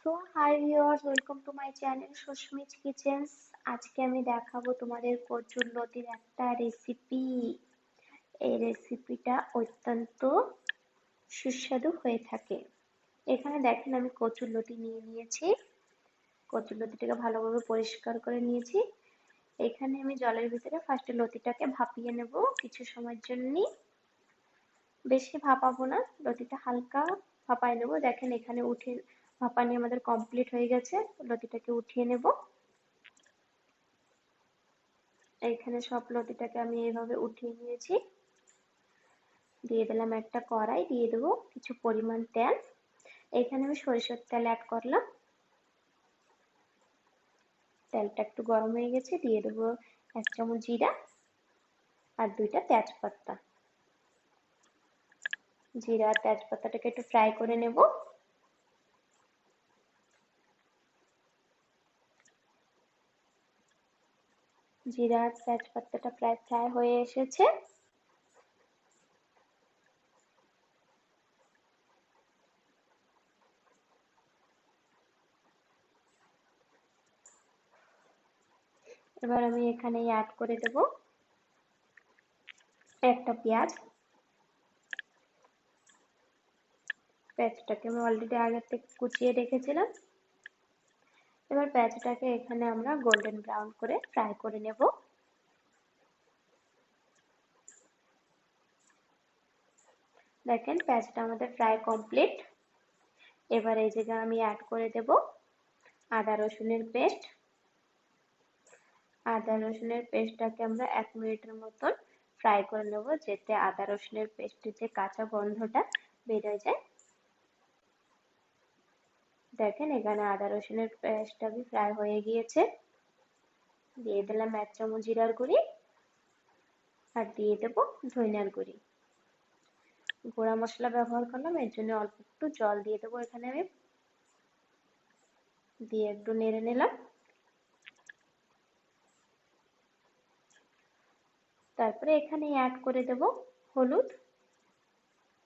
So, hi viewers, welcome to my channel Susmit kitchens. আজকে আমি দেখাবো তোমাদের কচুর লতির একটা রেসিপি এই রেসিপিটা অত্যন্ত সুস্বাদু হয়ে থাকে। এখানে দেখেন, আমি কচুর লতি নিয়ে নিয়েছি। কচুর লতিটাকে ভালোভাবে পরিষ্কার করে নিয়েছি। এখানে আমি জলের ভিতরে ফার্স্টে লতিটাকে ভাপিয়ে নেব কিছু সময়ের জন্য বেশি ভাপাবো না, লতিটা হালকা ভাপায় নেব। দেখেন, এখানে উঠে ভাপানি আমাদের কমপ্লিট হয়ে গেছে। লতিটাকে উঠিয়ে নেব। এইখানে সব লতিটাকে আমি এইভাবে উঠিয়ে নিয়েছি। দিয়ে দিলাম একটা কড়াই, দিয়ে দেবো কিছু পরিমাণ তেল। এইখানে আমি সরিষার তেল অ্যাড করলাম। তেলটা একটু গরম হয়ে গেছে, দিয়ে দেবো এক চামচ জিরা আর দুইটা তেজপাতা। জিরা তেজপাতাটাকে একটু ফ্রাই করে নেব। জিরা তেজপাতাটা প্রায় ফ্রাই হয়ে এসেছে। এবার আমি এখানে অ্যাড করে দেব একটা পেঁয়াজ। পেঁয়াজটাকে আমি অলরেডি আগে থেকে কুচিয়ে রেখেছিলাম। এবার পেঁয়াজটাকে এখানে আমরা গোল্ডেন ব্রাউন করে ফ্রাই করে নেব। দেখেন পেঁয়াজটা আমাদের ফ্রাই কমপ্লিট এবার এই জায়গায় আমি অ্যাড করে দেব আদা রসুনের পেস্ট। আদা রসুনের পেস্টটাকে আমরা এক মিনিটের মতন ফ্রাই করে নেব, যাতে আদা রসুনের পেস্টের যে কাঁচা গন্ধটা বেড়ে যায় দেখেন, এখানে আদা রসুনের পেস্টটা ফ্রাই হয়ে গিয়েছে। দিয়ে দিলাম এক চামচ জিরার গুঁড়ি আর দিয়ে দেব ধনিয়ার গুঁড়ি। গোড়া মশলা ব্যবহার করলাম, এর জন্য অল্প একটু জল দিয়ে দেবো এখানে আমি। দিয়ে একটু নেড়ে নিলাম। তারপরে এখানে অ্যাড করে দেব হলুদ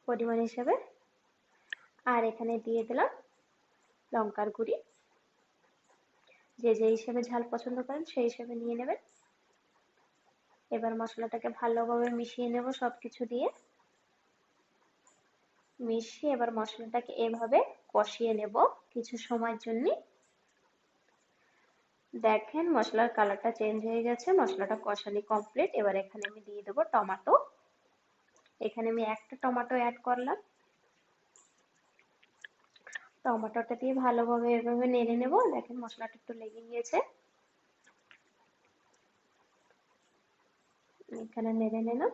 পরিমাণ হিসাবে। আর এখানে দিয়ে দিলাম লঙ্কার গুঁড়ি। যে যে হিসেবে ঝাল পছন্দ করেন সেই হিসেবে নিয়ে নেবেন। এবার মশলাটাকে ভালোভাবে মিশিয়ে নেব সব কিছু দিয়ে। মিশিয়ে এবার মশলাটাকে এভাবে কষিয়ে নেব কিছু সময়ের জন্য। দেখেন মশলার কালারটা চেঞ্জ হয়ে গেছে, মশলাটা কষানি কমপ্লিট। এবার এখানে আমি দিয়ে দেবো টমেটো। এখানে আমি একটা টমেটো অ্যাড করলাম। টমেটোটা দিয়ে ভালোভাবে এভাবে নেড়ে নেব। দেখেন মশলাটা একটু লেগে গিয়েছে। এখানে নেড়ে নিলাম।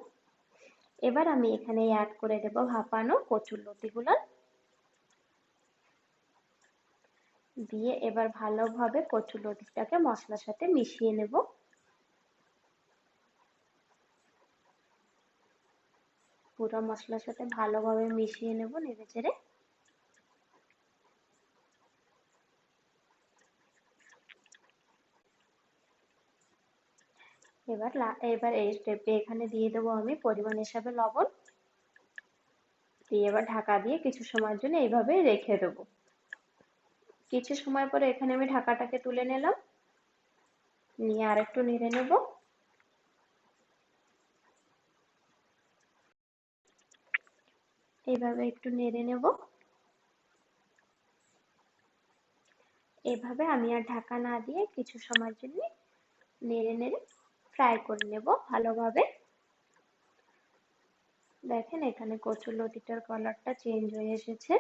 এবার আমি এখানে অ্যাড করে দেব ভাপানো কচুর লতিগুলো। দিয়ে এবার ভালোভাবে কচুর লতিটাকে মশলার সাথে মিশিয়ে নেব। পুরো মশলার সাথে ভালোভাবে মিশিয়ে নেব নেড়ে চেড়ে। এবার এবার এই স্টেপে এখানে দিয়ে দেবো আমি পরিমাণ হিসাবে লবণ। দিয়ে এবার ঢাকা দিয়ে কিছু সময়ের জন্য এইভাবে রেখে দেবো। কিছু সময় পরে এখানে আমি ঢাকাটাকে তুলে নিলাম। নিয়ে আর একটু নেড়ে নেব। এইভাবে একটু নেড়ে নেব। এভাবে আমি আর ঢাকা না দিয়ে কিছু সময়ের জন্য নেড়ে নেড়ে ফ্রাই করে নেব ভালোভাবে। দেখেন এখানে কচুর লতিটার কালারটা চেঞ্জ হয়ে এসেছে।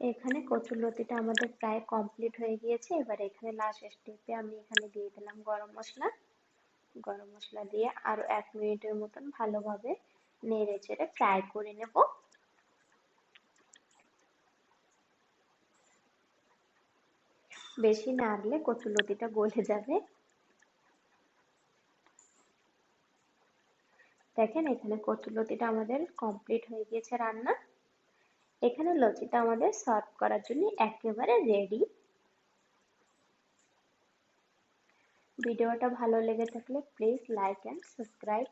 এখানে কচুর লতিটা আমাদের প্রায় কমপ্লিট হয়ে গিয়েছে। এবার এখানে লাস্ট স্টেপে আমি এখানে দিয়ে দিলাম গরম মশলা। গরম মশলা দিয়ে আরও এক মিনিটের মতন ভালোভাবে নেড়ে চেড়ে ফ্রাই করে নেব। বেশি নাড়লে কচুলতিটা গলে যাবে। দেখেন এখানে কচুলতিটা আমাদের কমপ্লিট হয়ে গিয়েছে রান্না। এখানে লতিটা আমাদের সার্ভ করার জন্য একেবারে রেডি ভিডিওটা ভালো লেগে থাকলে প্লিজ লাইক অ্যান্ড সাবস্ক্রাইব